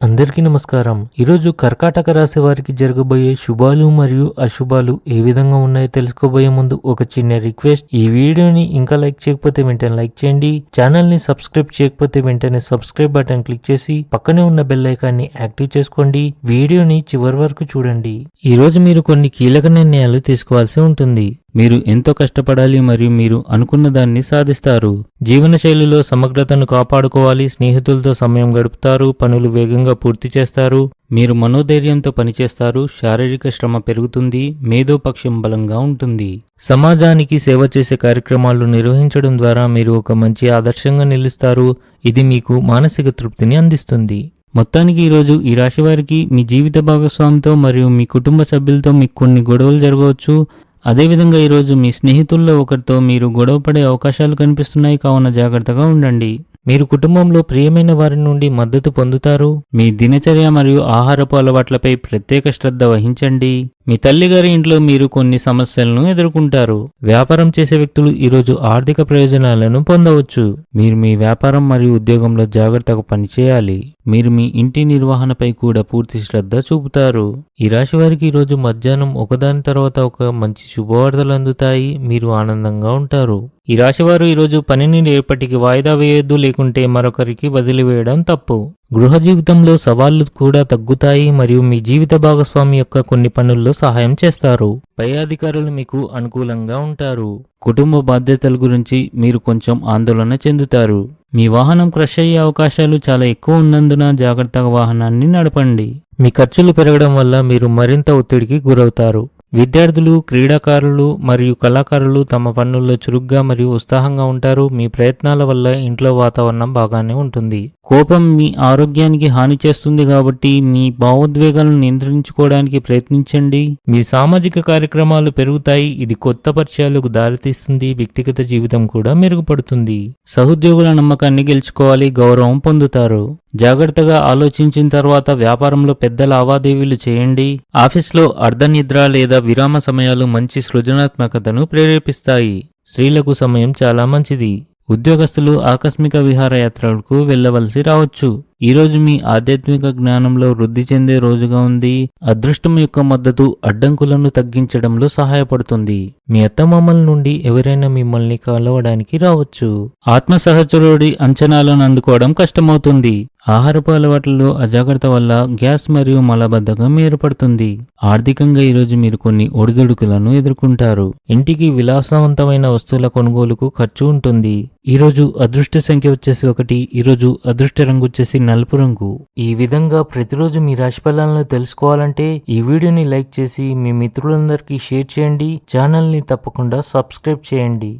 అందరికీ నమస్కారం. ఈరోజు కర్కాటక రాశి వారికి జరగబోయే శుభాలు మరియు అశుభాలు ఏ విధంగా ఉన్నాయో తెలుసుకోబోయే ముందు ఒక చిన్న రిక్వెస్ట్. ఈ వీడియోని ఇంకా లైక్ చేయకపోతే వెంటనే లైక్ చేయండి. ఛానల్ని సబ్స్క్రైబ్ చేయకపోతే వెంటనే సబ్స్క్రైబ్ బటన్ క్లిక్ చేసి పక్కనే ఉన్న బెల్ ఐకాన్ని యాక్టివ్ చేసుకోండి. వీడియోని చివరి వరకు చూడండి. ఈ రోజు మీరు కొన్ని కీలక నిర్ణయాలు తీసుకోవాల్సి ఉంటుంది. మీరు ఎంతో కష్టపడాలి మరియు మీరు అనుకున్న దాన్ని సాధిస్తారు. జీవనశైలిలో సమగ్రతను కాపాడుకోవాలి స్నేహితులతో సమయం గడుపుతారు పనులు వేగంగా పూర్తి చేస్తారు మీరు మనోధైర్యంతో పనిచేస్తారు శారీరక శ్రమ పెరుగుతుంది మేధోపక్షం బలంగా ఉంటుంది. సమాజానికి సేవ చేసే కార్యక్రమాలు నిర్వహించడం ద్వారా మీరు ఒక మంచి ఆదర్శంగా నిలుస్తారు ఇది మీకు మానసిక తృప్తిని అందిస్తుంది. మొత్తానికి ఈరోజు ఈ రాశి వారికి మీ జీవిత భాగస్వామితో మరియు మీ కుటుంబ సభ్యులతో మీకు కొన్ని గొడవలు జరగవచ్చు. అదేవిధంగా ఈరోజు మీ స్నేహితుల్లో ఒకరితో మీరు గొడవపడే అవకాశాలు కనిపిస్తున్నాయి కావున జాగ్రత్తగా ఉండండి. మీరు కుటుంబంలో ప్రియమైన వారి నుండి మద్దతు పొందుతారు. మీ దినచర్య మరియు ఆహారపు అలవాట్లపై ప్రత్యేక శ్రద్ధ వహించండి. మీ తల్లిగారి ఇంట్లో మీరు కొన్ని సమస్యలను ఎదుర్కొంటారు. వ్యాపారం చేసే వ్యక్తులు ఈరోజు ఆర్థిక ప్రయోజనాలను పొందవచ్చు. మీరు మీ వ్యాపారం మరియు ఉద్యోగంలో జాగ్రత్తగా పనిచేయాలి. మీరు మీ ఇంటి నిర్వహణపై కూడా పూర్తి శ్రద్ధ చూపుతారు. ఈ రాశి వారికి ఈరోజు మధ్యాహ్నం ఒకదాని తర్వాత ఒక మంచి శుభవార్తలు అందుతాయి. మీరు ఆనందంగా ఉంటారు. ఈ రాశివారు ఈరోజు పనిని రేపటికి వాయిదా వేయొద్దు లేకుంటే మరొకరికి వదిలివేయడం తప్పు. గృహ జీవితంలో సవాళ్ళు కూడా తగ్గుతాయి మరియు మీ జీవిత భాగస్వామి యొక్క కొన్ని పనుల్లో సహాయం చేస్తారు. పై అధికారులు మీకు అనుకూలంగా ఉంటారు. కుటుంబ బాధ్యతల గురించి మీరు కొంచెం ఆందోళన చెందుతారు. మీ వాహనం క్రష్ అయ్యే అవకాశాలు చాలా ఎక్కువ ఉన్నందున జాగ్రత్తగా వాహనాన్ని నడపండి. మీ ఖర్చులు పెరగడం వల్ల మీరు మరింత ఒత్తిడికి గురవుతారు. విద్యార్థులు క్రీడాకారులు మరియు కళాకారులు తమ పనుల్లో చురుగ్గా మరియు ఉత్సాహంగా ఉంటారు. మీ ప్రయత్నాల వల్ల ఇంట్లో వాతావరణం బాగానే ఉంటుంది. కోపం మీ ఆరోగ్యానికి హాని చేస్తుంది కాబట్టి మీ భావోద్వేగాలను నియంత్రించుకోవడానికి ప్రయత్నించండి. మీ సామాజిక కార్యక్రమాలు పెరుగుతాయి. ఇది కొత్త పరిచయాలకు దారితీస్తుంది. వ్యక్తిగత జీవితం కూడా మెరుగుపడుతుంది. సహోద్యోగుల నమ్మకాన్ని గెలుచుకోవాలి. గౌరవం పొందుతారు. జాగ్రత్తగా ఆలోచించిన తర్వాత వ్యాపారంలో పెద్ద లావాదేవీలు చేయండి. ఆఫీస్లో అర్ధనిద్ర లేదా విరామ సమయాలు మంచి సృజనాత్మకతను ప్రేరేపిస్తాయి. స్త్రీలకు సమయం చాలా మంచిది. ఉద్యోగస్తులు ఆకస్మిక విహారయాత్రలకు వెళ్ళవలసి రావచ్చు. ఈ రోజు మీ ఆధ్యాత్మిక జ్ఞానంలో వృద్ధి చెందే రోజుగా ఉంది. అదృష్టం యొక్క మద్దతు అడ్డంకులను తగ్గించడంలో సహాయపడుతుంది. మీ అత్తమామల నుండి ఎవరైనా మిమ్మల్ని కలవడానికి రావచ్చు. ఆత్మ సహచరుడి అంచనాలను అందుకోవడం కష్టమవుతుంది. ఆహారపు అలవాట్లలో అజాగ్రత్త వల్ల గ్యాస్ మరియు మలబద్ధకం ఏర్పడుతుంది. ఆర్థికంగా ఈరోజు మీరు కొన్ని ఒడిదుడుకులను ఎదుర్కొంటారు. ఇంటికి విలాసవంతమైన వస్తువుల కొనుగోలుకు ఖర్చు ఉంటుంది. ఈరోజు అదృష్ట సంఖ్య వచ్చేసి ఒకటి ఈరోజు అదృష్ట రంగు వచ్చేసి నలుపు రంగు. ఈ విధంగా ప్రతిరోజు మీ రాశి ఫలాలను తెలుసుకోవాలంటే ఈ వీడియోని లైక్ చేసి మీ మిత్రులందరికీ షేర్ చేయండి. ఛానల్ని తప్పకుండా సబ్స్క్రైబ్ చేయండి.